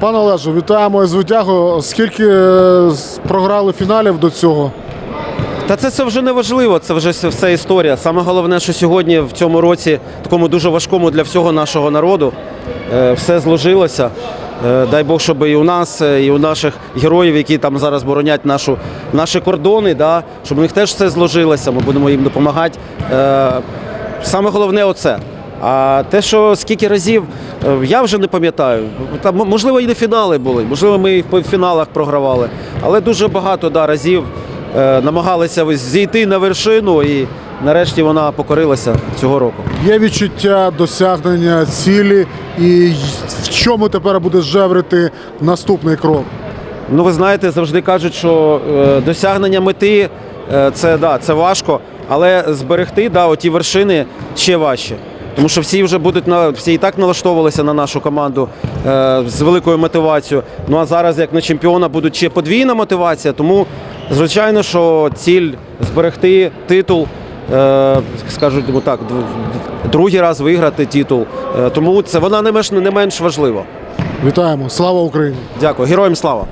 Пане Олежу, вітаємо із витягу. Скільки е, програли фіналів до цього? Та це, це вже не важливо, це вже все- історія. Саме головне, що сьогодні в цьому році, такому дуже важкому для всього нашого народу, е, все зложилося. Е, Дай Бог, щоб і у нас, і у наших героїв, які там зараз боронять нашу, наші кордони, да, щоб у них теж все зложилося. Ми будемо їм допомагати. Саме головне оце. А те, що скільки разів, я вже не пам'ятаю. Там, можливо, і не фінали були, можливо, ми і в фіналах програвали. Але дуже багато да, разів е, намагалися зійти на вершину, і нарешті вона покорилася цього року. Є відчуття досягнення цілі, і в чому тепер буде жеврити наступний крок? Ну, ви знаєте, завжди кажуть, що е, досягнення мети е, це, да, це важко, але зберегти да, оті вершини ще важче. Тому що всі вже будуть на всі і так налаштовувалися на нашу команду е, з великою мотивацією. Ну а зараз, як на чемпіона, буде ще подвійна мотивація. Тому, звичайно, що ціль зберегти титул, е, скажуть ну, так, другий раз виграти титул. Е, тому це вона не менш не менш важлива. Вітаємо! Слава Україні! Дякую, героям слава!